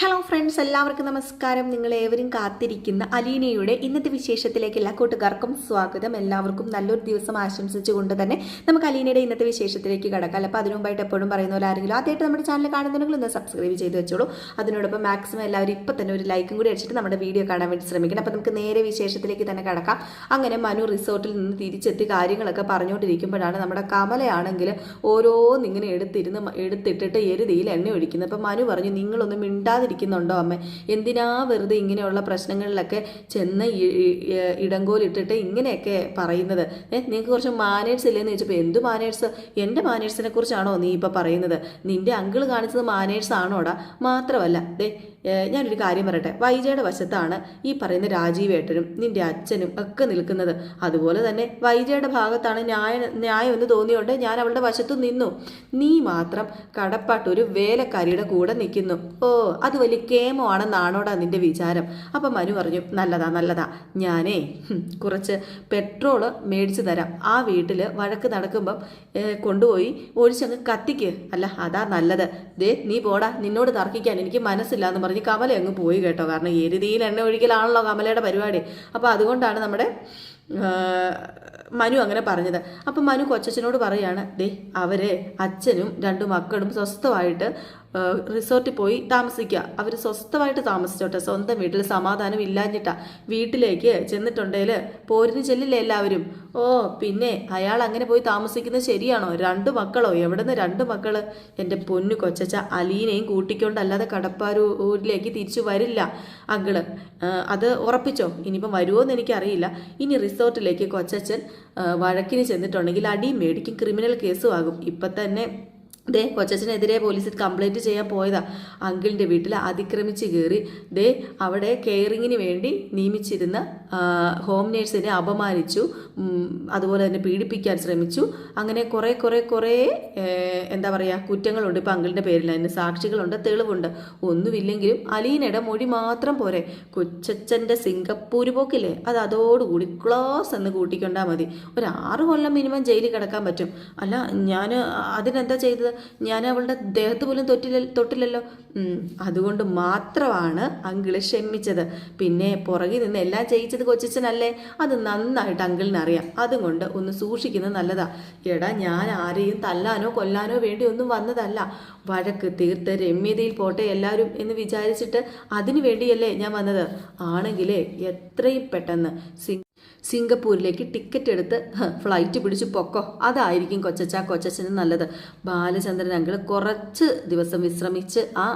Hello friends എല്ലാവർക്കും നമസ്കാരം. നിങ്ങൾ ഏവരും കാത്തിരിക്കുന്ന അലീനയുടെ ഇന്നത്തെ വിശേഷത്തിലേക്ക് എല്ലാ കൂട്ടുകാർക്കും സ്വാഗതം. എല്ലാവർക്കും നല്ലൊരു ദിവസം ആശംസിച്ചുകൊണ്ട് തന്നെ നമുക്ക് അലീനയുടെ ഇന്നത്തെ വിശേഷത്തിലേക്ക് കിടക്കാം. അപ്പോൾ അതിനു മുമ്പായിട്ട് എപ്പോഴും പറയുന്ന പോലെ ആരെങ്കിലും ആദ്യമായിട്ട് നമ്മുടെ ചാനൽ കാണുന്നുണ്ടെങ്കിൽ ഒന്ന് സബ്സ്ക്രൈബ് ചെയ്ത് വെച്ചോളൂ. അതിനോടൊപ്പം മാക്സിമം എല്ലാവരും ഇപ്പം തന്നെ ഒരു ലൈക്കും കൂടി അടിച്ചിട്ട് നമ്മുടെ വീഡിയോ കാണാൻ വേണ്ടി ശ്രമിക്കണം. അപ്പോൾ നമുക്ക് നേരെ വിശേഷത്തിലേക്ക് തന്നെ കിടക്കാം. അങ്ങനെ മനു റിസോർട്ടിൽ നിന്ന് തിരിച്ചെത്തി കാര്യങ്ങളൊക്കെ പറഞ്ഞുകൊണ്ടിരിക്കുമ്പോഴാണ് നമ്മുടെ കമലയാണെങ്കിൽ ഓരോന്നിങ്ങനെ എടുത്തിരുന്ന് എടുത്തിട്ടിട്ട് എരുതിയിൽ എണ്ണ ഒഴിക്കുന്നത്. അപ്പോൾ മനു പറഞ്ഞു നിങ്ങളൊന്നും മിണ്ടാതിരിക്കുന്നുണ്ടോ അമ്മ? എന്തിനാ വെറുതെ ഇങ്ങനെയുള്ള പ്രശ്നങ്ങളിലൊക്കെ ചെന്ന് ഇടങ്കോലിട്ടിട്ട് ഇങ്ങനെയൊക്കെ പറയുന്നത്? ഏഹ് നിങ്ങൾക്ക് കുറച്ച് മാനേഴ്സ് ഇല്ലെന്ന് ചോദിച്ചപ്പോൾ എന്ത് മാനേഴ്സ് എന്റെ മാനേഴ്സിനെ കുറിച്ചാണോ നീ ഇപ്പോൾ പറയുന്നത്? നിന്റെ അങ്കിൾ കാണിച്ചത് മാനേഴ്സ് ആണോടാ? മാത്രമല്ല ദേ ഞാനൊരു കാര്യം പറയട്ടെ. വൈജയുടെ വശത്താണ് ഈ പറയുന്ന രാജീവേട്ടനും നിന്റെ അച്ഛനും ഒക്കെ നിൽക്കുന്നത്. അതുപോലെ തന്നെ വൈജയുടെ ഭാഗത്താണ് ന്യായ ന്യായം എന്ന് തോന്നിയോണ്ട് ഞാൻ അവളുടെ വശത്തു നിന്നു. നീ മാത്രം കടപ്പാട്ടൊരു വേലക്കാരിയുടെ കൂടെ നിൽക്കുന്നു. ഓ അത് വലിയ കേമോ നാണോടാ നിന്റെ വിചാരം. അപ്പം മനു പറഞ്ഞു നല്ലതാ നല്ലതാ. ഞാനേ കുറച്ച് പെട്രോൾ മേടിച്ചു തരാം. ആ വീട്ടിൽ വഴക്ക് നടക്കുമ്പം കൊണ്ടുപോയി ഒഴിച്ചങ്ങ് കത്തിക്ക്. അല്ല അതാ നല്ലത്. ദേ നീ പോടാ. നിന്നോട് തർക്കിക്കാൻ എനിക്ക് മനസ്സില്ല എന്ന് പറഞ്ഞ് കമല അങ്ങ് പോയി കേട്ടോ. കാരണം എരുതിയിൽ എണ്ണ ഒഴിക്കലാണല്ലോ കമലയുടെ പരിപാടി. അപ്പോൾ അതുകൊണ്ടാണ് നമ്മുടെ മനു അങ്ങനെ പറഞ്ഞത്. അപ്പം മനു കൊച്ചച്ഛനോട് പറയാണ് ദേ അവരെ അച്ഛനും രണ്ടു മക്കളും സ്വസ്ഥമായിട്ട് റിസോർട്ടിൽ പോയി താമസിക്കുക. അവർ സ്വസ്ഥമായിട്ട് താമസിച്ചോട്ടെ. സ്വന്തം വീട്ടിൽ സമാധാനം ഇല്ലാഞ്ഞിട്ടാ വീട്ടിലേക്ക് ചെന്നിട്ടുണ്ടെങ്കിൽ പോരിന് ചെല്ലില്ലേ എല്ലാവരും? ഓ പിന്നെ അയാൾ അങ്ങനെ പോയി താമസിക്കുന്നത് ശരിയാണോ? രണ്ട് മക്കളോ? എവിടുന്ന് രണ്ട് മക്കൾ എന്റെ പൊന്നു കൊച്ചച്ച അലീനയും കൂട്ടിക്കൊണ്ടല്ലാതെ കടപ്പാരൂരിലേക്ക് തിരിച്ചു വരില്ല. അങ്കിൾ അത് ഉറപ്പിച്ചോ? ഇനിയിപ്പം വരുമോ എന്ന് എനിക്കറിയില്ല. ഇനി റിസോർട്ടിലേക്ക് കൊച്ചച്ചൻ വഴക്കിന് ചെന്നിട്ടുണ്ടെങ്കിൽ അടിയും മേടിക്കും. ക്രിമിനൽ കേസും ആകും. ഇപ്പം തന്നെ ദേ കൊച്ചച്ഛനെതിരെ പോലീസിൽ കംപ്ലൈന്റ് ചെയ്യാൻ പോയതാ. അങ്കിളിന്റെ വീട്ടിൽ അതിക്രമിച്ച് കയറി ദേ അവിടെ കെയറിങ്ങിന് വേണ്ടി നിയമിച്ചിരുന്ന ഹോം നേഴ്സിനെ അപമാനിച്ചു അതുപോലെ തന്നെ പീഡിപ്പിക്കാൻ ശ്രമിച്ചു. അങ്ങനെ കുറേ കുറേ കുറേ എന്താ പറയുക കുറ്റങ്ങളുണ്ട് ഇപ്പം അങ്കിളിന്റെ പേരിൽ. അതിന് സാക്ഷികളുണ്ട് തെളിവുണ്ട്. ഒന്നുമില്ലെങ്കിലും അലീനയുടെ മൊഴി മാത്രം പോരെ. കൊച്ചച്ഛന്റെ സിംഗപ്പൂർ പോക്കില്ലേ? അത് അതോടുകൂടി ക്ലോസ് എന്ന് കൂട്ടിക്കൊണ്ടാൽ മതി. ഒരു ആറ് കൊല്ലം മിനിമം ജയിലിൽ കിടക്കാൻ പറ്റും. അല്ല ഞാൻ അതിനെന്താ ചെയ്തത്? ഞാൻ അവളുടെ ദേഹത്ത് പോലും തൊട്ടില്ല തൊട്ടില്ലല്ലോ. അതുകൊണ്ട് മാത്രമാണ് അങ്കിൾ ക്ഷമിച്ചത്. പിന്നെ പുറകിൽ നിന്ന് എല്ലാം ചെയ്യിച്ചത് കൊച്ചച്ഛനല്ലേ? അത് നന്നായിട്ട് അങ്കിളിന് അറിയാം. അതുകൊണ്ട് ഒന്ന് സൂക്ഷിക്കുന്നത് നല്ലതാ. എടാ ഞാൻ ആരെയും തല്ലാനോ കൊല്ലാനോ വേണ്ടി ഒന്നും വന്നതല്ല. വഴക്ക് തീർത്ത് രമ്യതയിൽ പോട്ടെ എല്ലാവരും എന്ന് വിചാരിച്ചിട്ട് അതിനു വേണ്ടിയല്ലേ ഞാൻ വന്നത്. ആണെങ്കിലേ എത്രയും പെട്ടെന്ന് സിംഗപ്പൂരിലേക്ക് ടിക്കറ്റ് എടുത്ത് ഫ്ലൈറ്റ് പിടിച്ച് പൊക്കോ. അതായിരിക്കും കൊച്ചച്ച കൊച്ചച്ചന് നല്ലത്. ബാലചന്ദ്രൻ അങ്കിൾ കുറച്ച് ദിവസം വിശ്രമിച്ച് ആ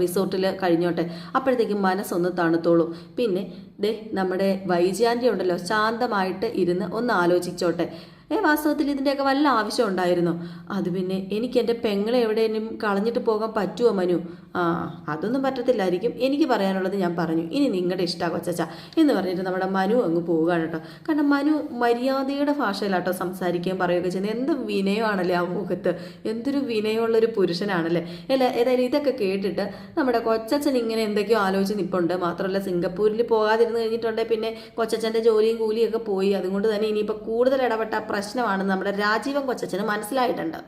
റിസോർട്ടിൽ കഴിഞ്ഞോട്ടെ. അപ്പോഴത്തേക്കും മനസ്സൊന്ന് തണുത്തോളൂ. പിന്നെ ദേ നമ്മുടെ വൈജാന്തി ഉണ്ടല്ലോ ശാന്തമായിട്ട് ഇരുന്ന് ഒന്ന് ആലോചിച്ചോട്ടെ. ഏ വാസ്തവത്തിൽ ഇതിന്റെയൊക്കെ വല്ല ആവശ്യം ഉണ്ടായിരുന്നു. അത് പിന്നെ എനിക്ക് എന്റെ പെങ്ങളെ എവിടെയെങ്കിലും കളഞ്ഞിട്ട് പോകാൻ പറ്റുമോ മനു? ആ അതൊന്നും പറ്റത്തില്ലായിരിക്കും. എനിക്ക് പറയാനുള്ളത് ഞാൻ പറഞ്ഞു. ഇനി നിങ്ങളുടെ ഇഷ്ടമാണ് കൊച്ചച്ച. എന്ന് പറഞ്ഞിട്ട് നമ്മുടെ മനു അങ്ങ് പോവുകയാണ് കേട്ടോ. കാരണം മനു മര്യാദയുടെ ഭാഷയിലാട്ടോ സംസാരിക്കുകയും പറയുകയൊക്കെ ചെയ്യുന്നത്. എന്ത് വിനയമാണല്ലേ ആ മുഖത്ത്? എന്തൊരു വിനയമുള്ളൊരു പുരുഷനാണല്ലേ? അല്ല ഏതായാലും ഇതൊക്കെ കേട്ടിട്ട് നമ്മുടെ കൊച്ചച്ഛൻ ഇങ്ങനെ എന്തൊക്കെയോ ആലോചിച്ച് നിൽപ്പുണ്ട് മാത്രമല്ല സിംഗപ്പൂരിൽ പോകാതിരുന്ന് കഴിഞ്ഞിട്ടുണ്ടെങ്കിൽ പിന്നെ കൊച്ചച്ഛന്റെ ജോലിയും കൂലിയും ഒക്കെ പോയി. അതുകൊണ്ട് തന്നെ ഇനിയിപ്പോൾ കൂടുതൽ ഇടപെട്ട പ്രശ്നമാണെന്ന് നമ്മുടെ രാജീവൻ കൊച്ചച്ഛന് മനസ്സിലായിട്ടുണ്ട്.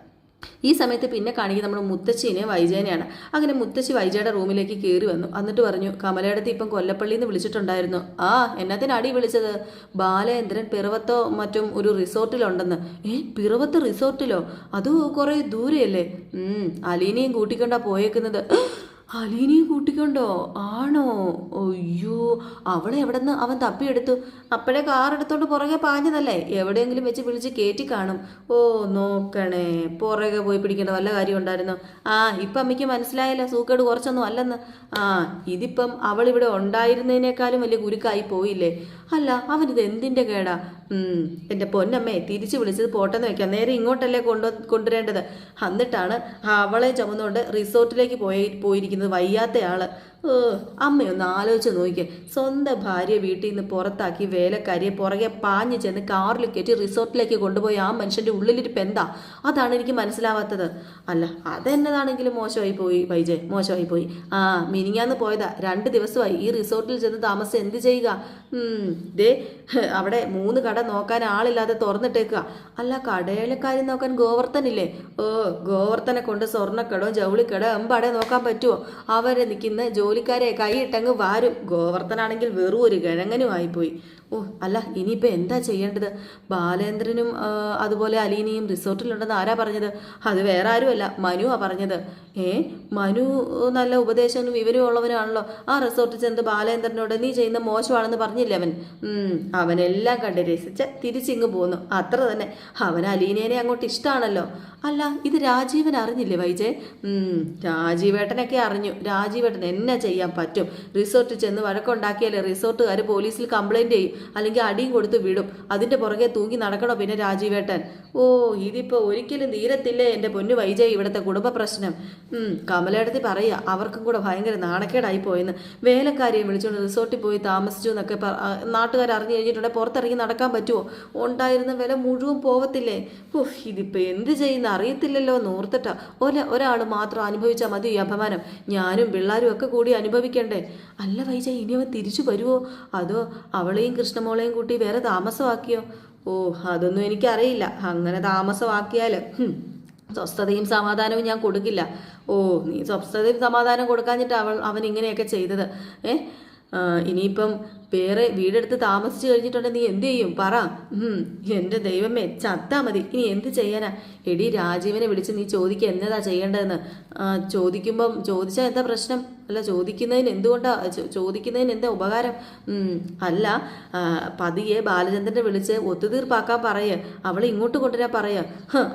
ഈ സമയത്ത് പിന്നെ കാണിക്കുക നമ്മുടെ മുത്തശ്ശീനെ വൈജയനെയാണ്. അങ്ങനെ മുത്തശ്ശി വൈജയുടെ റൂമിലേക്ക് കയറി വന്നു. എന്നിട്ട് പറഞ്ഞു കമലയിടത്ത് ഇപ്പം കൊല്ലപ്പള്ളിയിൽ നിന്ന് വിളിച്ചിട്ടുണ്ടായിരുന്നു. ആ എന്നതിനടി വിളിച്ചത്? ബാലേന്ദ്രൻ പിറവത്തോ മറ്റും ഒരു റിസോർട്ടിലുണ്ടെന്ന്. ഏ പിറവത്ത് റിസോർട്ടിലോ? അത് കുറേ ദൂരെയല്ലേ? അലീനയും കൂട്ടിക്കൊണ്ടാ പോയേക്കുന്നത്. അലീനയും കൂട്ടിക്കൊണ്ടോ? ആണോ? അയ്യോ അവളെ എവിടെന്ന് അവൻ തപ്പിയെടുത്തു. അപ്പോഴേ കാർ എടുത്തോണ്ട് പുറകെ പാഞ്ഞതല്ലേ? എവിടെയെങ്കിലും വെച്ച് വിളിച്ച് കയറ്റി കാണും. ഓ നോക്കണേ. പുറകെ പോയി പിടിക്കേണ്ട വല്ല കാര്യം ഉണ്ടായിരുന്നു? ആ ഇപ്പം അമ്മയ്ക്ക് മനസ്സിലായല്ലോ സൂക്കേട് കുറച്ചൊന്നും അല്ലെന്ന്. ആ ഇതിപ്പം അവളിവിടെ ഉണ്ടായിരുന്നതിനേക്കാളും വലിയ ഗുരുക്കായി പോയില്ലേ? അല്ല അവനിത് എന്തിന്റെ കേടാ? എന്റെ പൊന്നമ്മേ തിരിച്ചു വിളിച്ചത് പോട്ടെന്ന് വെക്കാം. നേരെ ഇങ്ങോട്ടല്ലേ കൊണ്ടു കൊണ്ടുവരേണ്ടത്? എന്നിട്ടാണ് അവളെ ചുമന്നുകൊണ്ട് റിസോർട്ടിലേക്ക് പോയി പോയിരിക്കുന്നത് വയ്യാത്തയാൾ അമ്മയൊന്ന് ആലോചിച്ച് നോക്കിക്കേ. സ്വന്തം ഭാര്യ വീട്ടിൽ നിന്ന് പുറത്താക്കി വേലക്കാരിയെ പുറകെ പാഞ്ഞു ചെന്ന് കാറിൽ കയറ്റി റിസോർട്ടിലേക്ക് കൊണ്ടുപോയി ആ മനുഷ്യന്റെ ഉള്ളിലിരിപ്പ് എന്താ? അതാണ് എനിക്ക് മനസ്സിലാവാത്തത്. അല്ല അതെന്നതാണെങ്കിലും മോശമായി പോയി വൈജയ്. മോശമായി പോയി. ആ മിനിങ്ങാന്ന് പോയതാ. രണ്ട് ദിവസമായി ഈ റിസോർട്ടിൽ ചെന്ന് താമസം എന്ത് ചെയ്യുക? ദേ അവിടെ മൂന്ന് കട നോക്കാൻ ആളില്ലാതെ തുറന്നിട്ടേക്കുക. അല്ല കടയിലെ കാര്യം നോക്കാൻ ഗോവർത്തനില്ലേ ഓ ഗോവർത്തനെ കൊണ്ട് സ്വർണക്കടോ ജൗളിക്കടോ എമ്പാടെ നോക്കാൻ പറ്റുമോ അവരെ നിൽക്കുന്ന ജോലിക്കാരെ കൈയിട്ടങ്ങ് വാരും. ഗോവർദ്ധനാണെങ്കിൽ വെറും ഒരു കിഴങ്ങനും ആയിപ്പോയി. ഓ അല്ല ഇനിയിപ്പോൾ എന്താ ചെയ്യേണ്ടത്? ബാലേന്ദ്രനും അതുപോലെ അലീനയും റിസോർട്ടിലുണ്ടെന്ന് ആരാ പറഞ്ഞത്? അത് വേറെ ആരുമല്ല മനുവാ പറഞ്ഞത്. ഏ മനു നല്ല ഉപദേശവും വിവരവും ഉള്ളവനാണല്ലോ. ആ റിസോർട്ടിൽ ചെന്ന് ബാലേന്ദ്രനോട് നീ ചെയ്യുന്ന മോശമാണെന്ന് പറഞ്ഞില്ലേ അവൻ? അവനെല്ലാം കണ്ട് രസിച്ച് തിരിച്ചിങ്ങ് പോന്നു. അത്ര തന്നെ. അവൻ അലീനേനെ അങ്ങോട്ട് ഇഷ്ടമാണല്ലോ അല്ല ഇത് രാജീവൻ അറിഞ്ഞില്ലേ വൈജയ് ഉം, രാജീവേട്ടനൊക്കെ അറിഞ്ഞു. രാജീവേട്ടൻ എന്നാ ചെയ്യാൻ പറ്റും. റിസോർട്ടിൽ ചെന്ന് വഴക്കുണ്ടാക്കിയാലേ റിസോർട്ടുകാർ പോലീസിൽ കംപ്ലൈന്റ് ചെയ്യും. അല്ലെങ്കിൽ അടിയും കൊടുത്ത് വിടും. അതിന്റെ പുറകെ തൂങ്ങി നടക്കണോ പിന്നെ രാജീവേട്ടൻ? ഓ ഇതിപ്പോൾ ഒരിക്കലും തീരത്തില്ലേ എന്റെ പൊന്നു വൈജയ് ഇവിടുത്തെ കുടുംബ പ്രശ്നം? ഉം, കമലേടത്തി പറയുക അവർക്കും കൂടെ ഭയങ്കര നാണക്കേടായി പോയെന്ന്. വേലക്കാരിയെ വിളിച്ചുകൊണ്ട് റിസോർട്ടിൽ പോയി താമസിച്ചു എന്നൊക്കെ നാട്ടുകാർ അറിഞ്ഞു കഴിഞ്ഞിട്ടുണ്ടെങ്കിൽ പുറത്തിറങ്ങി നടക്കാൻ പറ്റുമോ ഉണ്ടായിരുന്ന വില മുഴുവൻ പോവത്തില്ലേ? ഉഫ് ഇതിപ്പോൾ എന്ത് ചെയ്യുന്ന അറിയത്തില്ലല്ലോ എന്ന് ഓർത്തിട്ടാ. ഒര ഒരാൾ മാത്രം അനുഭവിച്ചാൽ മതി ഈ അപമാനം. ഞാനും പിള്ളേരും ഒക്കെ കൂടി അനുഭവിക്കണ്ടേ? അല്ല വൈജ ഇനി അവൻ തിരിച്ചു വരുമോ അതോ അവളെയും കൃഷ്ണമോളെയും കൂട്ടി വേറെ താമസമാക്കിയോ? ഓ അതൊന്നും എനിക്കറിയില്ല. അങ്ങനെ താമസമാക്കിയാൽ സ്വസ്ഥതയും സമാധാനവും ഞാൻ കൊടുക്കില്ല. ഓ നീ സ്വസ്ഥതയും സമാധാനം കൊടുക്കാഞ്ഞിട്ട് അവൾ അവൻ ഇങ്ങനെയൊക്കെ ചെയ്തത്. ഏ ഇനിയിപ്പം വേറെ വീടെടുത്ത് താമസിച്ചു കഴിഞ്ഞിട്ടുണ്ടെങ്കിൽ നീ എന്ത് ചെയ്യും? പറ. ഉം, എന്റെ ദൈവമേ ചത്താ മതി. ഇനി എന്ത് ചെയ്യാനാ? എടി രാജീവനെ വിളിച്ച് നീ ചോദിക്കുക എന്നതാ ചെയ്യേണ്ടതെന്ന്. ചോദിക്കുമ്പം ചോദിച്ചാൽ എന്താ പ്രശ്നം? അല്ല ചോദിക്കുന്നതിന് എന്തുകൊണ്ടാ? ചോദിക്കുന്നതിന് എന്താ ഉപകാരം? അല്ല പതിയെ ബാലചന്ദ്രനെ വിളിച്ച് ഒത്തുതീർപ്പാക്കാൻ പറയേ. അവളെ ഇങ്ങോട്ട് കൊണ്ടുവരാൻ പറയ.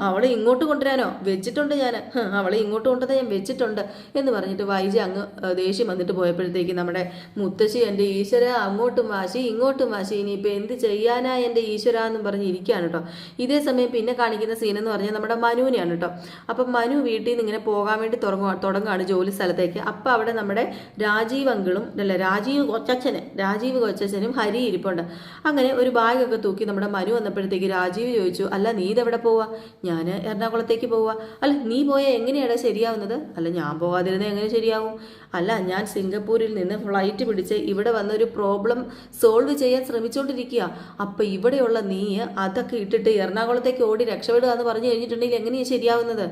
അവളെ ഇങ്ങോട്ട് കൊണ്ടുവരാനോ? വെച്ചിട്ടുണ്ട് ഞാൻ അവളെ ഇങ്ങോട്ട് കൊണ്ടുവന്ന ഞാൻ വെച്ചിട്ടുണ്ട് എന്ന് പറഞ്ഞിട്ട് വൈജി അങ്ങ് ദേഷ്യം വന്നിട്ട് പോയപ്പോഴത്തേക്ക് നമ്മുടെ മുത്തശ്ശി എന്റെ ഈശ്വര അങ്ങോട്ടും വാശി ഇങ്ങോട്ടും വാശി. ഇനിയിപ്പോൾ എന്ത് ചെയ്യാനാ എന്റെ ഈശ്വര എന്ന് പറഞ്ഞ് ഇരിക്കുകയാണ് കേട്ടോ. ഇതേ സമയം പിന്നെ കാണിക്കുന്ന സീൻ എന്ന് പറഞ്ഞാൽ നമ്മുടെ മനുവിനെയാണ് കേട്ടോ. അപ്പം മനു വീട്ടിൽ നിന്ന് ഇങ്ങനെ പോകാൻ വേണ്ടി തുടങ്ങുക തുടങ്ങുകയാണ് ജോലി സ്ഥലത്തേക്ക്. അപ്പം അവിടെ നമ്മുടെ രാജീവ് അങ്കിളും അല്ല രാജീവ് കൊച്ചച്ഛന് രാജീവ് കൊച്ചച്ഛനും ഹരി ഇരിപ്പുണ്ട്. അങ്ങനെ ഒരു ബാഗൊക്കെ തൂക്കി നമ്മുടെ മനു വന്നപ്പോഴത്തേക്ക് രാജീവ് ചോദിച്ചു അല്ല നീ ഇതെവിടെ പോവാ? ഞാൻ എറണാകുളത്തേക്ക് പോവാ. അല്ല നീ പോയാൽ എങ്ങനെയാണ് ശരിയാവുന്നത്? അല്ല ഞാൻ പോവാതിരുന്നേ എങ്ങനെ ശരിയാവും? അല്ല ഞാൻ സിംഗപ്പൂരിൽ നിന്ന് ഫ്ലൈറ്റ് പിടിച്ച് ഇവിടെ വന്നൊരു പ്രോബ്ലം സോൾവ് ചെയ്യാൻ ശ്രമിച്ചുകൊണ്ടിരിക്കുക അപ്പോൾ ഇവിടെയുള്ള നീ അതൊക്കെ ഇട്ടിട്ട് എറണാകുളത്തേക്ക് ഓടി രക്ഷപ്പെടുക എന്ന് പറഞ്ഞു കഴിഞ്ഞിട്ടുണ്ടെങ്കിൽ എങ്ങനെയാണ് ശരിയാവുന്നത്?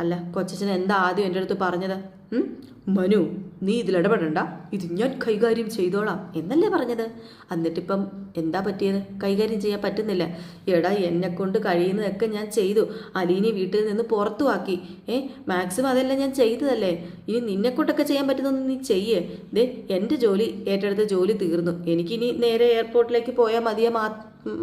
അല്ല കൊച്ചച്ഛൻ എന്താ ആദ്യം എന്റെ അടുത്ത് പറഞ്ഞത്? മനു നീ ഇതിൽ ഇടപെടണ്ട. ഇത് ഞാൻ കൈകാര്യം ചെയ്തോളാം എന്നല്ലേ പറഞ്ഞത്? എന്നിട്ടിപ്പം എന്താ പറ്റിയത്? കൈകാര്യം ചെയ്യാൻ പറ്റുന്നില്ല. എടാ എന്നെ കൊണ്ട് കഴിയുന്നതൊക്കെ ഞാൻ ചെയ്തു. അലീനെ വീട്ടിൽ നിന്ന് പുറത്തുവാക്കി ഏ മാക്സിമം അതെല്ലാം ഞാൻ ചെയ്തതല്ലേ? ഇനി നിന്നെക്കൊണ്ടൊക്കെ ചെയ്യാൻ പറ്റുന്നൊന്നും നീ ചെയ്യേ. ദേ എന്റെ ജോലി ഏറ്റെടുത്ത ജോലി തീർന്നു. എനിക്കിനി നേരെ എയർപോർട്ടിലേക്ക് പോയാൽ മതിയാ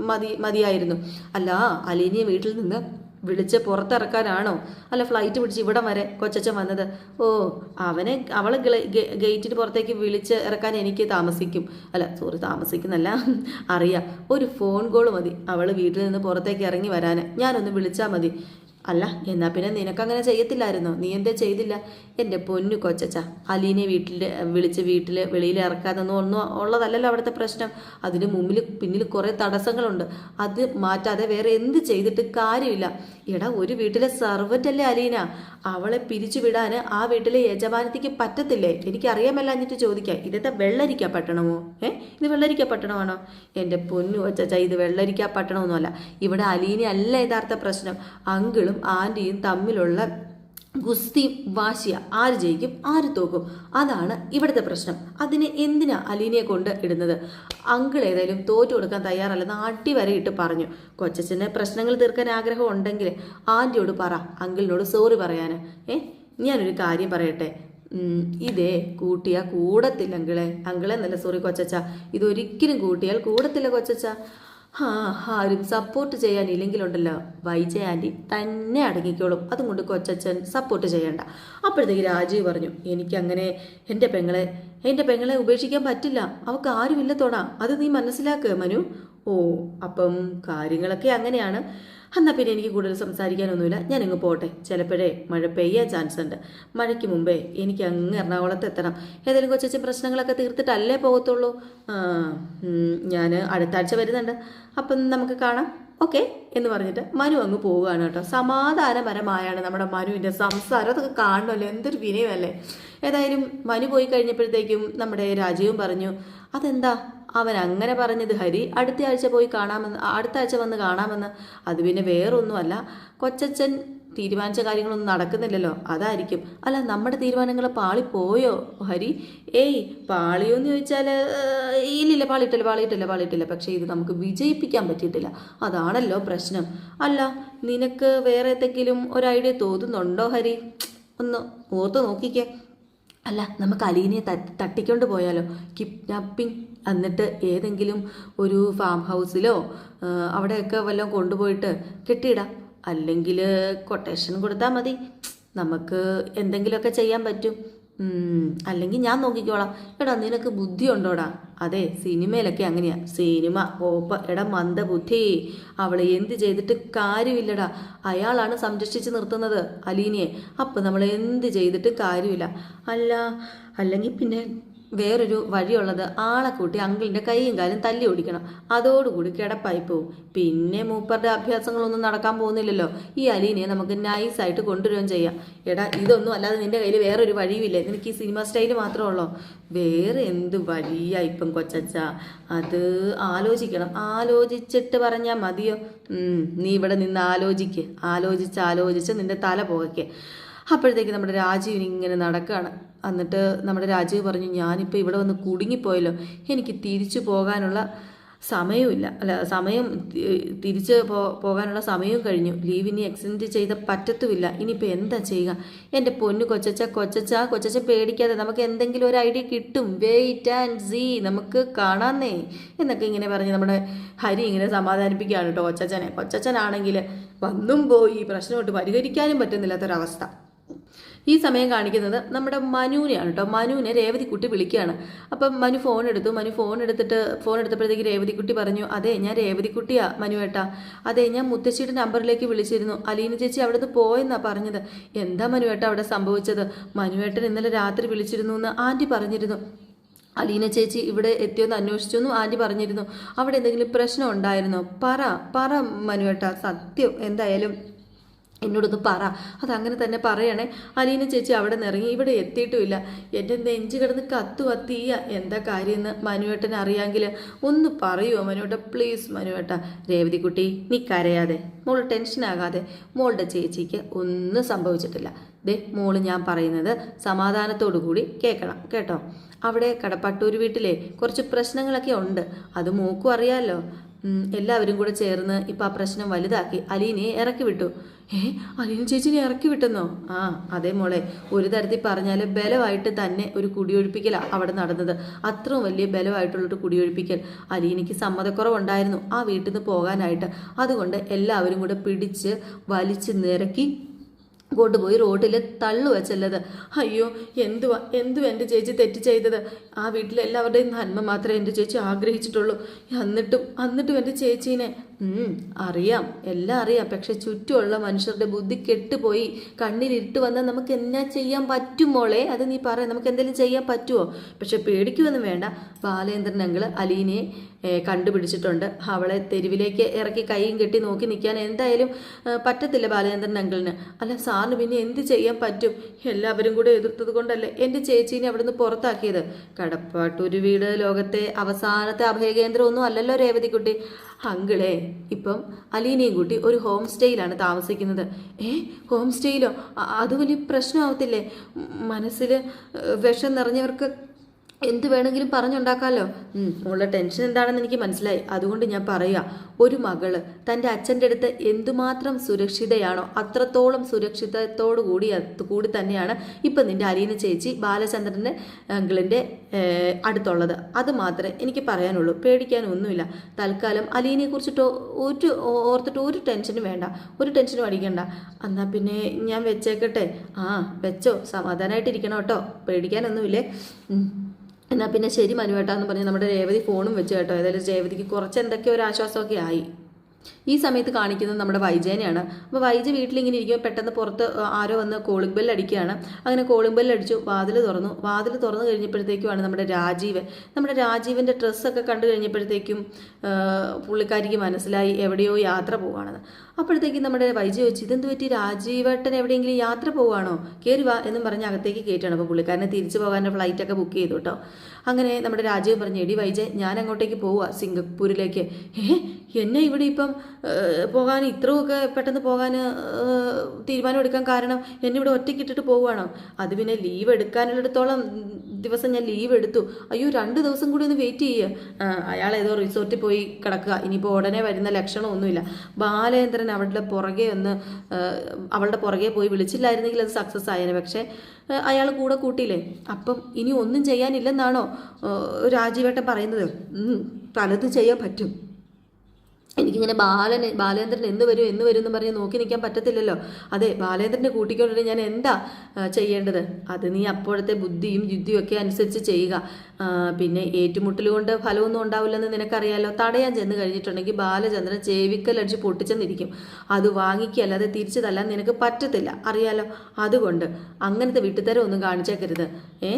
മതി മതിയായിരുന്നു. അല്ല അലീനിയെ വീട്ടിൽ നിന്ന് വിളിച്ച് പുറത്തിറക്കാനാണോ? അല്ല ഫ്ലൈറ്റ് പിടിച്ച് ഇവിടം വരെ കൊച്ചച്ഛൻ വന്നത്. ഓ അവനെ അവളെ ഗേറ്റിന് പുറത്തേക്ക് വിളിച്ച് ഇറക്കാൻ എനിക്ക് താമസിക്കും. അല്ല സോറി താമസിക്കുന്നല്ല അറിയാം. ഒരു ഫോൺ കോൾ മതി. അവൾ വീട്ടിൽ നിന്ന് പുറത്തേക്ക് ഇറങ്ങി വരാൻ ഞാനൊന്ന് വിളിച്ചാൽ മതി. അല്ല എന്നാൽ പിന്നെ നിനക്കങ്ങനെ ചെയ്യത്തില്ലായിരുന്നോ? നീ എന്താ ചെയ്തില്ല? എന്റെ പൊന്നു കൊച്ചച്ച അലീനെ വീട്ടിൽ വിളിച്ച് വീട്ടിൽ വെളിയിൽ ഇറക്കാതെന്ന് ഒന്നും ഉള്ളതല്ലല്ലോ അവിടുത്തെ പ്രശ്നം. അതിന് മുമ്പിൽ പിന്നിൽ കുറേ തടസ്സങ്ങളുണ്ട്. അത് മാറ്റാതെ വേറെ എന്ത് ചെയ്തിട്ട് കാര്യമില്ല. എടാ ഒരു വീട്ടിലെ സർവന്റ് അല്ലേ അലീന? അവളെ പിരിച്ചു വിടാൻ ആ വീട്ടിലെ യജമാനത്തിക്ക് പറ്റത്തില്ലേ? എനിക്കറിയാമല്ല എന്നിട്ട് ചോദിക്കാം ഇതെന്താ വെള്ളരിക്ക പട്ടണമോ? ഏ? ഇത് വെള്ളരിക്ക പട്ടണമാണോ? എന്റെ പൊന്നു കൊച്ചച്ച ഇത് വെള്ളരിക്ക പട്ടണമൊന്നുമല്ല. ഇവിടെ അലീനയല്ല യഥാർത്ഥ പ്രശ്നം. അങ്കിളും ആന്റിയും തമ്മിലുള്ള ഗുസ്തി വാശിയ ആര് ജയിക്കും ആര് തോക്കും? അതാണ് ഇവിടുത്തെ പ്രശ്നം. അതിന് എന്തിനാ അലീനയെ കൊണ്ട് ഇടുന്നത്? അങ്കിൾ ഏതായാലും തോറ്റു കൊടുക്കാൻ തയ്യാറല്ലെന്ന് ആട്ടി വരെ ഇട്ട് പറഞ്ഞു. കൊച്ചച്ഛന് പ്രശ്നങ്ങൾ തീർക്കാൻ ആഗ്രഹം ഉണ്ടെങ്കിൽ ആന്റിയോട് പറ അങ്കിളിനോട് സോറി പറയാൻ ഏ ഞാനൊരു കാര്യം പറയട്ടെ? ഇതേ കൂട്ടിയ കൂടത്തില്ല അങ്കിളെ. അങ്കിളെ നല്ല സോറി കൊച്ചച്ച. ഇതൊരിക്കലും കൂട്ടിയാൽ കൂടത്തില്ല കൊച്ചച്ച. ആ ആരും സപ്പോർട്ട് ചെയ്യാൻ ഇല്ലെങ്കിലുണ്ടല്ലോ. വൈജയ ആന്റി തന്നെ അടങ്ങിക്കോളും. അതും കൊണ്ട് കൊച്ചച്ഛൻ സപ്പോർട്ട് ചെയ്യണ്ട. അപ്പോഴത്തേക്ക് രാജീവ് പറഞ്ഞു എനിക്കങ്ങനെ എന്റെ പെങ്ങളെ എന്റെ പെങ്ങളെ ഉപേക്ഷിക്കാൻ പറ്റില്ല. അവൾക്ക് ആരുമില്ല തോണ. അത് നീ മനസ്സിലാക്കുക മനു. ഓ അപ്പം കാര്യങ്ങളൊക്കെ അങ്ങനെയാണ്. എന്നാൽ പിന്നെ എനിക്ക് കൂടുതൽ സംസാരിക്കാനൊന്നുമില്ല. ഞാനിങ്ങ് പോട്ടെ. ചിലപ്പോഴേ മഴ പെയ്യാൻ ചാൻസ് ഉണ്ട്. മഴയ്ക്ക് മുമ്പേ എനിക്ക് അങ്ങ് എറണാകുളത്ത് എത്തണം. ഏതെങ്കിലും കൊച്ചു പ്രശ്നങ്ങളൊക്കെ തീർത്തിട്ടല്ലേ പോകത്തുള്ളൂ. ഞാൻ അടുത്ത ആഴ്ച വരുന്നുണ്ട്. അപ്പം നമുക്ക് കാണാം. ഓക്കെ? എന്ന് പറഞ്ഞിട്ട് മനു അങ്ങ് പോവുകയാണ് കേട്ടോ. സമാധാനപരമായാണ് നമ്മുടെ മനുവിന്റെ സംസാരം. അതൊക്കെ കാണണമല്ലോ. എന്തൊരു വിനയമല്ലേ. ഏതായാലും മനു പോയി കഴിഞ്ഞപ്പോഴത്തേക്കും നമ്മുടെ രാജീവും പറഞ്ഞു അതെന്താ? അവൻ അങ്ങനെ പറഞ്ഞത് ഹരി അടുത്ത ആഴ്ച പോയി കാണാമെന്ന് അടുത്ത ആഴ്ച വന്ന് കാണാമെന്ന്. അത് പിന്നെ വേറൊന്നുമല്ല. കൊച്ചച്ഛൻ തീരുമാനിച്ച കാര്യങ്ങളൊന്നും നടക്കുന്നില്ലല്ലോ. അതായിരിക്കും. അല്ല നമ്മുടെ തീരുമാനങ്ങൾ പോയോ ഹരി? ഏയ് പാളിയോന്ന് ചോദിച്ചാൽ ഇല്ലില്ല പാളിയിട്ടില്ല പാളിയിട്ടില്ല പാളിയിട്ടില്ല. പക്ഷേ ഇത് നമുക്ക് വിജയിപ്പിക്കാൻ പറ്റിയിട്ടില്ല. അതാണല്ലോ പ്രശ്നം. അല്ല നിനക്ക് വേറെ എന്തെങ്കിലും ഒരു ഐഡിയ തോന്നുന്നുണ്ടോ ഹരി? ഒന്ന് ഓർത്ത് നോക്കിക്കേ. അല്ല നമുക്ക് അലീനെ തട്ടി തട്ടിക്കൊണ്ട് പോയാലോ? കിഡ്നാപ്പിംഗ് എന്നിട്ട് ഏതെങ്കിലും ഒരു ഫാം ഹൗസിലോ അവിടെയൊക്കെ വല്ലതും കൊണ്ടുപോയിട്ട് കെട്ടിയിടാം. അല്ലെങ്കിൽ കൊട്ടേഷൻ കൊടുത്താൽ മതി. നമുക്ക് എന്തെങ്കിലുമൊക്കെ ചെയ്യാൻ പറ്റും. അല്ലെങ്കിൽ ഞാൻ നോക്കിക്കോളാം. എടാ നിനക്ക് ബുദ്ധി ഉണ്ടോടാ അതെ സിനിമയിലൊക്കെ അങ്ങനെയാ. സിനിമ ഓപ്പ എടാ മന്ദബുദ്ധി. അവളെ എന്ത് ചെയ്തിട്ട് കാര്യമില്ലടാ. അയാളാണ് സംരക്ഷിച്ച് നിർത്തുന്നത് അലീനയെ. അപ്പം നമ്മൾ എന്ത് ചെയ്തിട്ട് കാര്യമില്ല. അല്ല അല്ലെങ്കിൽ പിന്നെ വേറൊരു വഴിയുള്ളത് ആളെ കൂട്ടി അങ്കിളിന്റെ കൈയും കാലും തല്ലി ഓടിക്കണം. അതോടുകൂടി കിടപ്പായി പോവും. പിന്നെ മൂപ്പറുടെ അഭ്യാസങ്ങളൊന്നും നടക്കാൻ പോകുന്നില്ലല്ലോ. ഈ അലീനെ നമുക്ക് നൈസായിട്ട് കൊണ്ടുവരികയും ചെയ്യാം. എടാ ഇതൊന്നും അല്ലാതെ നിന്റെ കയ്യിൽ വേറൊരു വഴിയുമില്ല? നിനക്ക് ഈ സിനിമ സ്റ്റൈൽ മാത്രമേ ഉള്ളോ? വേറെ എന്ത് വഴിയാ ഇപ്പം കൊച്ചച്ച? അത് ആലോചിക്കണം. ആലോചിച്ചിട്ട് പറഞ്ഞാൽ മതിയോ? നീ ഇവിടെ നിന്ന് ആലോചിക്ക്. ആലോചിച്ച് ആലോചിച്ച് നിന്റെ തല പുകയ്ക്ക്. അപ്പോഴത്തേക്ക് നമ്മുടെ രാജീവിന് ഇങ്ങനെ നടക്കുകയാണ് എന്നിട്ട് നമ്മുടെ രാജീവ് പറഞ്ഞു ഞാനിപ്പോൾ ഇവിടെ വന്ന് കുടുങ്ങിപ്പോയല്ലോ. എനിക്ക് തിരിച്ചു പോകാനുള്ള സമയമില്ല അല്ല സമയം തിരിച്ച് പോ പോകാനുള്ള സമയവും കഴിഞ്ഞു. ലീവ് ഇനി എക്സ്റ്റെൻഡ് ചെയ്ത പറ്റത്തുമില്ല. ഇനിയിപ്പോൾ എന്താ ചെയ്യുക? എന്റെ പൊന്നു കൊച്ചച്ച കൊച്ചച്ച കൊച്ചച്ച പേടിക്കാതെ നമുക്ക് എന്തെങ്കിലും ഒരു ഐഡിയ കിട്ടും. വെയിറ്റ് ആൻഡ് സീ നമുക്ക് കാണാന്നേ. എന്നൊക്കെ ഇങ്ങനെ പറഞ്ഞ് നമ്മുടെ ഹരി ഇങ്ങനെ സമാധാനിപ്പിക്കുകയാണ് കേട്ടോ കൊച്ചച്ചനെ കൊച്ചച്ചനാണെങ്കിൽ വന്നും പോയി പ്രശ്നമായിട്ട് പരിഹരിക്കാനും പറ്റുന്നില്ലാത്തൊരവസ്ഥ. ഈ സമയം കാണിക്കുന്നത് നമ്മുടെ മനുവിനെയാണ് കേട്ടോ മനുവിനെ രേവതിക്കുട്ടി വിളിക്കുകയാണ്. അപ്പം മനു ഫോൺ എടുത്തു. മനു ഫോൺ എടുത്തിട്ട് ഫോൺ എടുത്തപ്പോഴത്തേക്ക് രേവതിക്കുട്ടി പറഞ്ഞു അതെ ഞാൻ രേവതിക്കുട്ടിയാ മനു ഏട്ടാ. അതെ ഞാൻ മുത്തശ്ശിയുടെ നമ്പറിലേക്ക് വിളിച്ചിരുന്നു. അലീന ചേച്ചി അവിടെ നിന്ന് പോയെന്നാ പറഞ്ഞത്. എന്താ മനു ഏട്ട അവിടെ സംഭവിച്ചത്? മനുവേട്ടൻ ഇന്നലെ രാത്രി വിളിച്ചിരുന്നു എന്ന് ആന്റി പറഞ്ഞിരുന്നു. അലീന ചേച്ചി ഇവിടെ എത്തിയോന്ന് അന്വേഷിച്ചു എന്നും ആന്റി പറഞ്ഞിരുന്നു. അവിടെ എന്തെങ്കിലും പ്രശ്നം ഉണ്ടായിരുന്നോ? പറ പറ മനുവേട്ട സത്യം. എന്തായാലും എന്നോടൊന്ന് പറ. അതങ്ങനെ തന്നെ പറയണേ. അലീന ചേച്ചി അവിടെ നിന്ന് ഇറങ്ങി. ഇവിടെ എത്തിയിട്ടുമില്ല. എന്റെ നെഞ്ച് കിടന്ന് കത്തു കത്തിയ? എന്താ കാര്യമെന്ന് മനുവേട്ടൻ അറിയാമെങ്കിൽ ഒന്ന് പറയുമോ മനുവേട്ട. പ്ലീസ് മനുവേട്ട. രേവതിക്കുട്ടി നീ കരയാതെ. മോൾ ടെൻഷനാകാതെ മോളുടെ ചേച്ചിക്ക് ഒന്നും സംഭവിച്ചിട്ടില്ല. ദേ മോൾ ഞാൻ പറയുന്നത് സമാധാനത്തോടു കൂടി കേൾക്കണം. കേട്ടോ? അവിടെ കടപ്പാട്ടൂർ വീട്ടിലെ കുറച്ച് പ്രശ്നങ്ങളൊക്കെ ഉണ്ട്. അത് മൂക്കും അറിയാമല്ലോ എല്ലാവരും കൂടെ ചേർന്ന് ഇപ്പം ആ പ്രശ്നം വലുതാക്കി അലീനയെ ഇറക്കി വിട്ടു. ഏ അലീന ചേച്ചിനെ ഇറക്കി വിട്ടെന്നോ? ആ അതേ മോളെ. ഒരു തരത്തിൽ പറഞ്ഞാൽ ബലമായിട്ട് തന്നെ ഒരു കുടിയൊഴിപ്പിക്കലാണ് അവിടെ നടന്നത്. അത്രയും വലിയ ബലമായിട്ടുള്ളൊരു കുടിയൊഴിപ്പിക്കൽ. അലീനയ്ക്ക് സമ്മതക്കുറവുണ്ടായിരുന്നു ആ വീട്ടിൽ നിന്ന് പോകാനായിട്ട്. അതുകൊണ്ട് എല്ലാവരും കൂടെ പിടിച്ച് വലിച്ച് നിരക്കി കൊണ്ടുപോയി റോഡിൽ തള്ളു വെച്ചല്ലത്. അയ്യോ എന്തുവാ എന്തു എന്റെ ചേച്ചി തെറ്റ് ചെയ്തത്? ആ വീട്ടിലെല്ലാവരുടെയും നന്മ മാത്രമേ എന്റെ ചേച്ചി ആഗ്രഹിച്ചിട്ടുള്ളൂ. എന്നിട്ടും എന്നിട്ടും എന്റെ ചേച്ചീനെ അറിയാം എല്ലാം അറിയാം. പക്ഷെ ചുറ്റുമുള്ള മനുഷ്യരുടെ ബുദ്ധി കെട്ടുപോയി കണ്ണിലിട്ട് വന്നാൽ നമുക്ക് എന്നാ ചെയ്യാൻ പറ്റും മോളെ? അത് നീ പറ നമുക്ക് എന്തെങ്കിലും ചെയ്യാൻ പറ്റുമോ പക്ഷെ പേടിക്കുമെന്നും വേണ്ട. ബാലേന്ദ്രൻ ഞങ്ങൾ അലീനയെ കണ്ടുപിടിച്ചിട്ടുണ്ട്. അവളെ തെരുവിലേക്ക് ഇറക്കി കൈയും കെട്ടി നോക്കി നിൽക്കാൻ എന്തായാലും പറ്റത്തില്ല ബാലേന്ദ്രൻ അങ്കിളിന്. അല്ല സാറിന് പിന്നെ എന്ത് ചെയ്യാൻ പറ്റും? എല്ലാവരും കൂടെ എതിർത്തത് കൊണ്ടല്ലേ എന്റെ ചേച്ചീനെ അവിടുന്ന് പുറത്താക്കിയത്? കടപ്പാട്ടൂര് വീട് ലോകത്തെ അവസാനത്തെ അഭയകേന്ദ്രം ഒന്നും അല്ലല്ലോ രേവതിക്കുട്ടി. അങ്കിളെ ഇപ്പം അലീനയും കൂട്ടി ഒരു ഹോം സ്റ്റേയിലാണ് താമസിക്കുന്നത്. ഏ ഹോം സ്റ്റേയിലോ? അത് വലിയ പ്രശ്നമാവത്തില്ലേ? മനസ്സിൽ വിഷം നിറഞ്ഞവർക്ക് എന്ത് വേണമെങ്കിലും പറഞ്ഞുണ്ടാക്കാമല്ലോ ഉള്ള ടെൻഷൻ എന്താണെന്ന് എനിക്ക് മനസ്സിലായി. അതുകൊണ്ട് ഞാൻ പറയുക ഒരു മകൾ തന്റെ അച്ഛന്റെ അടുത്ത് എന്തുമാത്രം സുരക്ഷിതയാണോ അത്രത്തോളം സുരക്ഷിതത്തോടു കൂടി കൂടി തന്നെയാണ് ഇപ്പം നിന്റെ അലീന ചേച്ചി ബാലചന്ദ്രന്റെ അങ്കിളിന്റെ അടുത്തുള്ളത്. അത് മാത്രമേ എനിക്ക് പറയാനുള്ളൂ. പേടിക്കാനൊന്നുമില്ല. തൽക്കാലം അലീനയെ കുറിച്ചിട്ട് ഒരു ഓർത്തിട്ട് ഒരു ടെൻഷനും വേണ്ട. ഒരു ടെൻഷനും അടിക്കണ്ട. എന്നാൽ പിന്നെ ഞാൻ വെച്ചേക്കട്ടെ. ആ വെച്ചോ. സമാധാനമായിട്ടിരിക്കണം കേട്ടോ. പേടിക്കാനൊന്നുമില്ലേ. എന്നാൽ പിന്നെ ശരി മനുവേട്ടാന്ന് പറഞ്ഞ് നമ്മുടെ രേവതി ഫോണും വെച്ച് കേട്ടോ. ഏതായാലും രേവതിക്ക് കുറച്ച് എന്തൊക്കെയോ ഒരു ആശ്വാസമൊക്കെ ആയി. ഈ സമയത്ത് കാണിക്കുന്നത് നമ്മുടെ വൈജയനെയാണ് അപ്പോൾ വൈജ വീട്ടിലിങ്ങനെ ഇരിക്കുമ്പോൾ പെട്ടെന്ന് പുറത്ത് ആരോ വന്ന് കോളിംഗ് ബെൽ അടിക്കുകയാണ്. അങ്ങനെ കോളിംഗ് ബെൽ അടിച്ചു വാതിൽ തുറന്നു. വാതിൽ തുറന്നു കഴിഞ്ഞപ്പോഴത്തേക്കുമാണ് നമ്മുടെ രാജീവ് നമ്മുടെ രാജീവിന്റെ ഡ്രസ്സൊക്കെ കണ്ടു കഴിഞ്ഞപ്പോഴത്തേക്കും പുള്ളിക്കാരിക്ക് മനസ്സിലായി എവിടെയോ യാത്ര പോവുകയാണെന്ന് അപ്പോഴത്തേക്കും നമ്മുടെ വൈജ വെച്ച് ഇതെന്ത് പറ്റി? രാജീവേട്ടൻ എവിടെയെങ്കിലും യാത്ര പോവുകയാണോ കയറി വാ എന്നും പറഞ്ഞ് അകത്തേക്ക് കയറ്റുകയാണ് അപ്പോൾ പുള്ളിക്കാരനെ തിരിച്ചു പോകാന്റെ ഫ്ലൈറ്റൊക്കെ ബുക്ക് ചെയ്തു കേട്ടോ. അങ്ങനെ നമ്മുടെ രാജീവ് പറഞ്ഞു എടി വൈജ ഞാൻ അങ്ങോട്ടേക്ക് പോവുക സിംഗപ്പൂരിലേക്ക്. ഏ എന്നെ ഇവിടെ ഇപ്പം പോകാൻ ഇത്രയൊക്കെ പെട്ടെന്ന് പോകാൻ തീരുമാനം എടുക്കാൻ കാരണം എന്നെ ഇവിടെ ഒറ്റയ്ക്ക് ഇട്ടിട്ട് പോവുകയാണോ? അത് പിന്നെ ലീവ് എടുക്കാനുള്ളിടത്തോളം ദിവസം ഞാൻ ലീവ് എടുത്തു. അയ്യോ രണ്ട് ദിവസം കൂടി ഒന്ന് വെയിറ്റ് ചെയ്യുക അയാൾ ഏതോ റിസോർട്ടിൽ പോയി കിടക്കുക. ഇനിയിപ്പോൾ ഉടനെ വരുന്ന ലക്ഷണമൊന്നുമില്ല ബാലേന്ദ്രൻ അവളുടെ പുറകെ ഒന്ന് അവളുടെ പുറകെ പോയി വിളിച്ചില്ലായിരുന്നെങ്കിൽ അത് സക്സസ് ആയേനെ. പക്ഷേ അയാൾ കൂടെ കൂട്ടിയില്ലേ? അപ്പം ഇനി ഒന്നും ചെയ്യാനില്ലെന്നാണോ രാജീവേട്ടൻ പറയുന്നത്? പലതും ചെയ്യാൻ പറ്റും. എനിക്കിങ്ങനെ ബാലൻ ബാലേന്ദ്രൻ എന്ന് വരും എന്ന് വരും എന്ന് പറഞ്ഞ് നോക്കി നിൽക്കാൻ പറ്റത്തില്ലല്ലോ. അതെ ബാലേന്ദ്രനെ കൂട്ടിക്കൊണ്ടിട്ട് ഞാൻ എന്താ ചെയ്യേണ്ടത്? അത് നീ അപ്പോഴത്തെ ബുദ്ധിയും യുദ്ധിയും ഒക്കെ അനുസരിച്ച് ചെയ്യുക. പിന്നെ ഏറ്റുമുട്ടൽ കൊണ്ട് ഫലമൊന്നും ഉണ്ടാവില്ലെന്ന് നിനക്കറിയാലോ? തടയാൻ ചെന്ന് കഴിഞ്ഞിട്ടുണ്ടെങ്കിൽ ബാലചന്ദ്രൻ ചേവിക്കലടിച്ച് പൊട്ടിച്ചെന്നിരിക്കും. അത് വാങ്ങിക്കല്ലാതെ തിരിച്ചു തല്ലാൻ നിനക്ക് പറ്റത്തില്ല. അറിയാലോ? അതുകൊണ്ട് അങ്ങനത്തെ വിട്ടുതരം ഒന്നും കാണിച്ചേക്കരുത്. ഏ?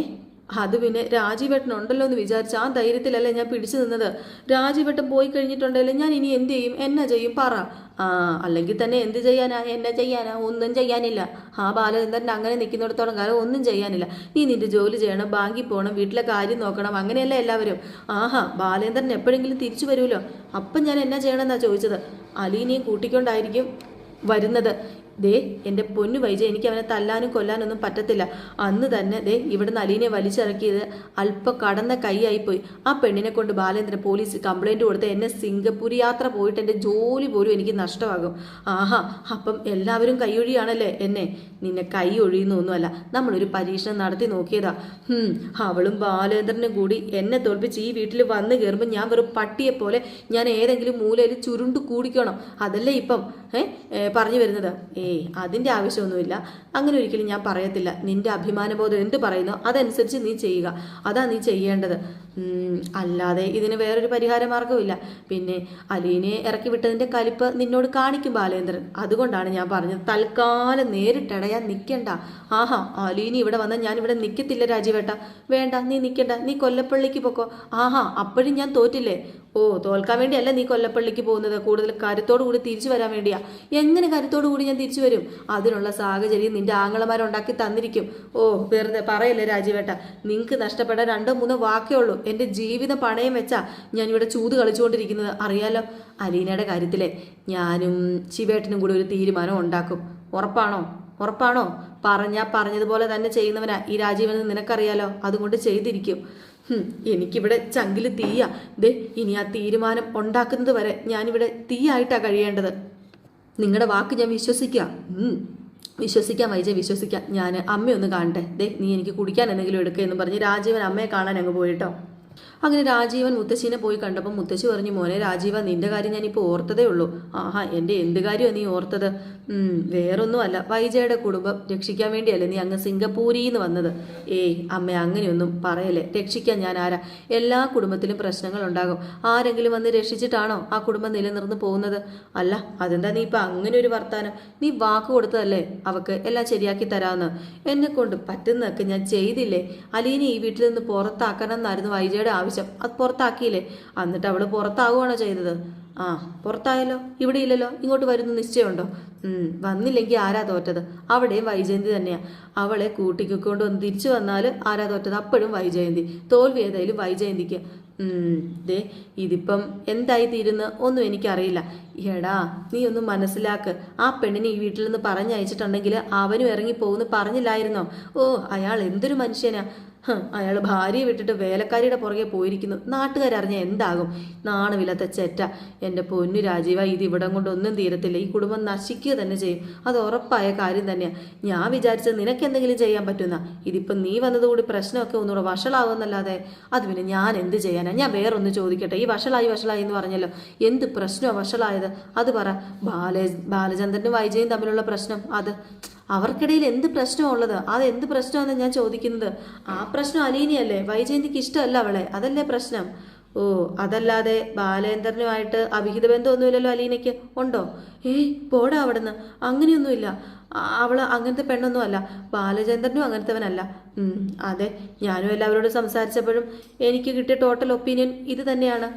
അത് പിന്നെ രാജീവേട്ടൻ ഉണ്ടല്ലോ എന്ന് വിചാരിച്ച ആ ധൈര്യത്തിലല്ലേ ഞാൻ പിടിച്ചു നിന്നത്. രാജീവേട്ടൻ പോയി കഴിഞ്ഞിട്ടുണ്ടല്ലോ ഞാൻ ഇനി എന്ത് ചെയ്യും? എന്നാ ചെയ്യും? പറ. ആ അല്ലെങ്കിൽ തന്നെ എന്ത് ചെയ്യാനാ? എന്നാ ചെയ്യാനാ? ഒന്നും ചെയ്യാനില്ല. ആ ബാലചന്ദ്രൻ അങ്ങനെ നിൽക്കുന്നിടത്തോളം കാലം ഒന്നും ചെയ്യാനില്ല. നീ നിന്റെ ജോലി ചെയ്യണം ബാങ്കിൽ പോകണം വീട്ടിലെ കാര്യം നോക്കണം അങ്ങനെയല്ല എല്ലാവരും? ആഹാ ബാലേന്ദ്രൻ എപ്പോഴെങ്കിലും തിരിച്ചു വരുമല്ലോ. അപ്പം ഞാൻ എന്നാ ചെയ്യണമെന്നാ ചോദിച്ചത്? അലീനെയും കൂട്ടിക്കൊണ്ടായിരിക്കും വരുന്നത്. ദേ എന്റെ പൊന്നു വൈജ എനിക്ക് അവനെ തല്ലാനും കൊല്ലാനൊന്നും പറ്റത്തില്ല. അന്ന് തന്നെ ദേ ഇവിടുന്ന് അലീനെ വലിച്ചിറക്കിയത് അല്പ കടന്ന കൈയായിപ്പോയി. ആ പെണ്ണിനെ കൊണ്ട് ബാലേന്ദ്രൻ പോലീസ് കംപ്ലൈന്റ് കൊടുത്ത് എന്നെ സിംഗപ്പൂർ യാത്ര പോയിട്ട് എന്റെ ജോലി പോലും എനിക്ക് നഷ്ടമാകും. ആഹാ അപ്പം എല്ലാവരും കൈയൊഴിയാണല്ലേ എന്നെ? നിന്നെ കൈ ഒഴിയുന്നൊന്നുമല്ല. നമ്മളൊരു പരീക്ഷണം നടത്തി നോക്കിയതാ. അവളും ബാലേന്ദ്രനും കൂടി എന്നെ തോൽപ്പിച്ച് ഈ വീട്ടിൽ വന്നു കയറുമ്പോൾ ഞാൻ വെറും പട്ടിയെ പോലെ ഞാൻ ഏതെങ്കിലും മൂലയിൽ ചുരുണ്ട് കൂടിക്കണം. അതല്ലേ ഇപ്പം ഏ ഏ, പറഞ്ഞു വരുന്നത്. ഏയ് അതിന്റെ ആവശ്യമൊന്നുമില്ല. അങ്ങനെ ഒരിക്കലും ഞാൻ പറയത്തില്ല. നിന്റെ അഭിമാനബോധം എന്ത് പറയുന്നോ അതനുസരിച്ച് നീ ചെയ്യുക. അതാ നീ ചെയ്യേണ്ടത്. അല്ലാതെ ഇതിന് വേറൊരു പരിഹാര മാർഗമില്ല പിന്നെ അലീനെ ഇറക്കി വിട്ടതിന്റെ കലിപ്പ് നിന്നോട് കാണിക്കും ബാലേന്ദ്രൻ. അതുകൊണ്ടാണ് ഞാൻ പറഞ്ഞത് തൽക്കാലം നേരിട്ടടയാൻ നിൽക്കണ്ട ആഹാ അലീനി ഇവിടെ വന്നാൽ ഞാൻ ഇവിടെ നിൽക്കത്തില്ല രാജീവേട്ട. വേണ്ട നീ നിൽക്കണ്ട നീ കൊല്ലപ്പള്ളിക്ക് പൊക്കോ. ആഹാ അപ്പോഴും ഞാൻ തോറ്റില്ലേ? ഓ തോൽക്കാൻ വേണ്ടിയല്ല നീ കൊല്ലപ്പള്ളിക്ക് പോകുന്നത്. കൂടുതൽ കരുത്തോടു കൂടി തിരിച്ചു വരാൻ വേണ്ടിയാ. എങ്ങനെ കരുത്തോടു കൂടി ഞാൻ തിരിച്ചു വരും? അതിനുള്ള സാഹചര്യം നിന്റെ ആങ്ങളമാരുണ്ടാക്കി തന്നിരിക്കും. ഓ വെറുതെ പറയല്ലേ രാജീവേട്ട നിങ്ങൾക്ക് നഷ്ടപ്പെട്ട രണ്ടോ മൂന്നോ വാക്കേ ഉള്ളൂ. എന്റെ ജീവിതം പണയം വെച്ചാ ഞാനിവിടെ ചൂത് കളിച്ചുകൊണ്ടിരിക്കുന്നത്. അറിയാലോ? അലീനയുടെ കാര്യത്തിലെ ഞാനും ശിവേട്ടനും കൂടി ഒരു തീരുമാനം ഉണ്ടാക്കും. ഉറപ്പാണോ? ഉറപ്പാണോ? പറഞ്ഞാ പറഞ്ഞതുപോലെ തന്നെ ചെയ്യുന്നവനാ ഈ രാജീവൻ നിനക്കറിയാലോ? അതുകൊണ്ട് ചെയ്തിരിക്കും. എനിക്കിവിടെ ചങ്കിൽ തീയാ. ദേ ഇനി ആ തീരുമാനം ഉണ്ടാക്കുന്നത് വരെ ഞാനിവിടെ തീയായിട്ടാ കഴിയേണ്ടത്. നിങ്ങളുടെ വാക്ക് ഞാൻ വിശ്വസിക്കാം. വിശ്വസിക്കാൻ വിശ്വസിക്കാം വൈജയ് വിശ്വസിക്കാം. ഞാൻ അമ്മയൊന്ന് കാണട്ടെ. ദേ നീ എനിക്ക് കുടിക്കാൻ എന്തെങ്കിലും എടുക്കുക എന്ന് പറഞ്ഞ് രാജീവൻ അമ്മയെ കാണാൻ അങ്ങ് പോയിട്ടോ അങ്ങനെ രാജീവൻ മുത്തശ്ശീനെ പോയി കണ്ടപ്പോൾ മുത്തശ്ശി പറഞ്ഞു മോനെ രാജീവ നിന്റെ കാര്യം ഞാനിപ്പോൾ ഓർത്തതേ ഉള്ളൂ. ആഹാ എന്റെ എന്ത് കാര്യമാണ് നീ ഓർത്തത്? വേറൊന്നുമല്ല. വൈജയുടെ കുടുംബം രക്ഷിക്കാൻ വേണ്ടിയല്ലേ നീ അങ്ങ് സിംഗപ്പൂരിൽ നിന്ന് വന്നത്? ഏയ് അമ്മ അങ്ങനെയൊന്നും പറയല്ലേ. രക്ഷിക്കാൻ ഞാൻ ആരാ? എല്ലാ കുടുംബത്തിലും പ്രശ്നങ്ങൾ ഉണ്ടാകും. ആരെങ്കിലും വന്ന് രക്ഷിച്ചിട്ടാണോ ആ കുടുംബം നിലനിർന്ന് പോകുന്നത്? അല്ല അതെന്താ നീ ഇപ്പം അങ്ങനെ ഒരു വർത്താനം? നീ വാക്ക് കൊടുത്തതല്ലേ അവക്ക് എല്ലാം ശരിയാക്കി തരാമെന്ന് എന്നെ കൊണ്ട് പറ്റുന്നതൊക്കെ ഞാൻ ചെയ്തില്ലേ? അലീനെ ഈ വീട്ടിൽ നിന്ന് പുറത്താക്കണം എന്നായിരുന്നു വൈജയുടെ ആവശ്യം. അത് പുറത്താക്കിയില്ലേ? എന്നിട്ട് അവൾ പുറത്താകുവാണോ ചെയ്തത്? ആ പുറത്തായല്ലോ ഇവിടെ ഇല്ലല്ലോ ഇങ്ങോട്ട് വരുന്ന നിശ്ചയമുണ്ടോ? വന്നില്ലെങ്കിൽ ആരാ തോറ്റത്? അവിടെയും വൈജയന്തി തന്നെയാ. അവളെ കൂട്ടിക്കൊണ്ട് വന്ന് തിരിച്ചു വന്നാൽ ആരാ തോറ്റത്? അപ്പോഴും വൈജയന്തി തോൽവി ഏതായാലും വൈജയന്തിക്ക്. ദേ ഇതിപ്പം എന്തായി തീരുന്ന? ഒന്നും എനിക്കറിയില്ല. എടാ നീ ഒന്ന് മനസ്സിലാക്ക്. ആ പെണ്ണിനെ ഈ വീട്ടിൽ നിന്ന് പറഞ്ഞയച്ചിട്ടുണ്ടെങ്കിൽ അവനും ഇറങ്ങി പോകുന്നു പറഞ്ഞില്ലായിരുന്നോ? ഓ അയാൾ എന്തൊരു മനുഷ്യനാ. അയാൾ ഭാര്യയെ വിട്ടിട്ട് വേലക്കാരിയുടെ പുറകെ പോയിരിക്കുന്നു. നാട്ടുകാരറിഞ്ഞ എന്താകും? നാണമില്ലാത്ത ചെറ്റ. എന്റെ പൊന്നു രാജീവ ഇത് ഇവിടം കൊണ്ടൊന്നും തീരത്തില്ല. ഈ കുടുംബം നശിക്കുക തന്നെ ചെയ്യും. അത് ഉറപ്പായ കാര്യം തന്നെയാണ് ഞാൻ വിചാരിച്ച നിനക്ക് എന്തെങ്കിലും ചെയ്യാൻ പറ്റുന്ന. ഇതിപ്പം നീ വന്നതുകൂടി പ്രശ്നമൊക്കെ ഒന്നുകൂടെ വഷളാവുമെന്നല്ലാതെ അത് പിന്നെ ഞാൻ എന്ത് ചെയ്യാനാണ് ഞാൻ വേറൊന്ന് ചോദിക്കട്ടെ. ഈ വഷളായി വഷളായി എന്ന് പറഞ്ഞല്ലോ. എന്ത് പ്രശ്നമാണ് വഷളായത്? അത് പറ. ബാലേ ബാലചന്ദ്രനും വൈജയും തമ്മിലുള്ള പ്രശ്നം. അത് അവർക്കിടയിൽ എന്ത് പ്രശ്നമുള്ളത്? അത് എന്ത് പ്രശ്നമാണെന്ന് ഞാൻ ചോദിക്കുന്നത്? ആ പ്രശ്നം അലീനിയല്ലേ? വൈജയന്തിക്ക് ഇഷ്ടമല്ല അവളെ. അതല്ലേ പ്രശ്നം? ഓ അതല്ലാതെ ബാലേന്ദ്രനുമായിട്ട് അവിഹിത ബന്ധമൊന്നുമില്ലല്ലോ അലീനയ്ക്ക്. ഉണ്ടോ? ഏയ് പോടാ അവിടുന്ന്. അങ്ങനെയൊന്നുമില്ല. അവൾ അങ്ങനത്തെ പെണ്ണൊന്നും അല്ല ബാലചന്ദ്രനും അങ്ങനത്തെവനല്ല. അതെ. ഞാനും എല്ലാവരോടും സംസാരിച്ചപ്പോഴും എനിക്ക് കിട്ടിയ ടോട്ടൽ ഒപ്പീനിയൻ ഇത് തന്നെയാണ്.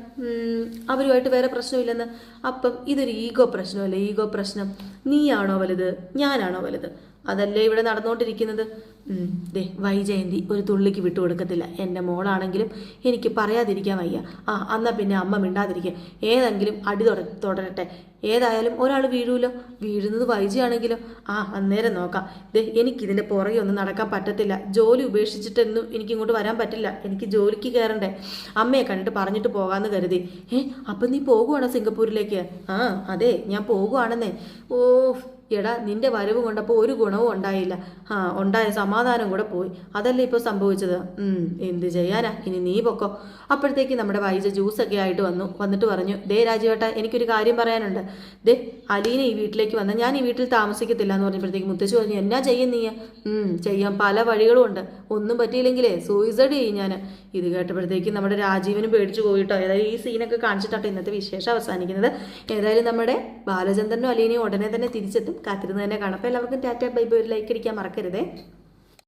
അവരുമായിട്ട് വേറെ പ്രശ്നമില്ലെന്ന്. അപ്പം ഇതൊരു ഈഗോ പ്രശ്നമല്ലേ? ഈഗോ പ്രശ്നം. നീയാണോ വലുത്? ഞാനാണോ വലുത്? അതല്ലേ ഇവിടെ നടന്നുകൊണ്ടിരിക്കുന്നത്? ദേ വൈജയന്തി ഒരു തുള്ളിക്ക് വിട്ടു വിട്ടുകൊടുക്കത്തില്ല എന്റെ മോളാണെങ്കിലും എനിക്ക് പറയാതിരിക്കാൻ വയ്യ. ആ എന്നാൽ പിന്നെ അമ്മ മിണ്ടാതിരിക്കുക ഏതെങ്കിലും അടി തുട തുടരട്ടെ. ഏതായാലും ഒരാൾ വീഴൂലോ? വീഴുന്നത് വൈജയാണെങ്കിലോ? ആ അന്നേരം നോക്കാം. ദേ എനിക്കിതിന്റെ പുറകെ ഒന്നും നടക്കാൻ പറ്റത്തില്ല. ജോലി ഉപേക്ഷിച്ചിട്ടൊന്നും എനിക്ക് ഇങ്ങോട്ട് വരാൻ പറ്റില്ല. എനിക്ക് ജോലിക്ക് കയറണ്ടേ അമ്മയെ കണ്ടിട്ട് പറഞ്ഞിട്ട് പോകാമെന്ന് കരുതി. ഏ അപ്പം നീ പോകുവാണോ സിംഗപ്പൂരിലേക്ക്? ആ അതെ ഞാൻ പോകുവാണെന്നേ. ഓ എടാ നിന്റെ വരവ് കൊണ്ടപ്പോൾ ഒരു ഗുണവും ഉണ്ടായില്ല. ആ ഉണ്ടായ സമാധാനം കൂടെ പോയി. അതല്ലേ ഇപ്പോൾ സംഭവിച്ചത്? എന്ത് ചെയ്യാനാ? ഇനി നീ പൊക്കോ. അപ്പോഴത്തേക്ക് നമ്മുടെ വൈജ ജ്യൂസൊക്കെ ആയിട്ട് വന്നു. വന്നിട്ട് പറഞ്ഞു ദേ രാജുവേട്ട എനിക്കൊരു കാര്യം പറയാനുണ്ട്. ദേ അലീന ഈ വീട്ടിലേക്ക് വന്ന ഞാൻ ഈ വീട്ടിൽ താമസിക്കത്തില്ല എന്ന് പറഞ്ഞപ്പോഴത്തേക്ക് മുത്തശ്ശി പറഞ്ഞു എന്നാ ചെയ്യും നീ ചെയ്യാൻ പല വഴികളും ഉണ്ട്. ഒന്നും പറ്റിയില്ലെങ്കിലേ സൂയിസൈഡ് ചെയ്യും ഞാൻ ഇത് കേട്ടപ്പോഴത്തേക്ക് നമ്മുടെ രാജീവിനും പേടിച്ചു പോയിട്ടോ. ഏതായാലും ഈ സീനൊക്കെ കാണിച്ചിട്ടാട്ടോ ഇന്നത്തെ വിശേഷം അവസാനിക്കുന്നത്. ഏതായാലും നമ്മുടെ ബാലചന്ദ്രനും അലീനയും ഉടനെ തന്നെ തിരിച്ചെത്തും. കാത്തിരുന്ന് തന്നെ കാണാം. അപ്പോൾ എല്ലാവർക്കും ടാറ്റ ബൈ ബൈ ഒരു ലൈക്ക് അടിക്കാൻ മറക്കരുതേ.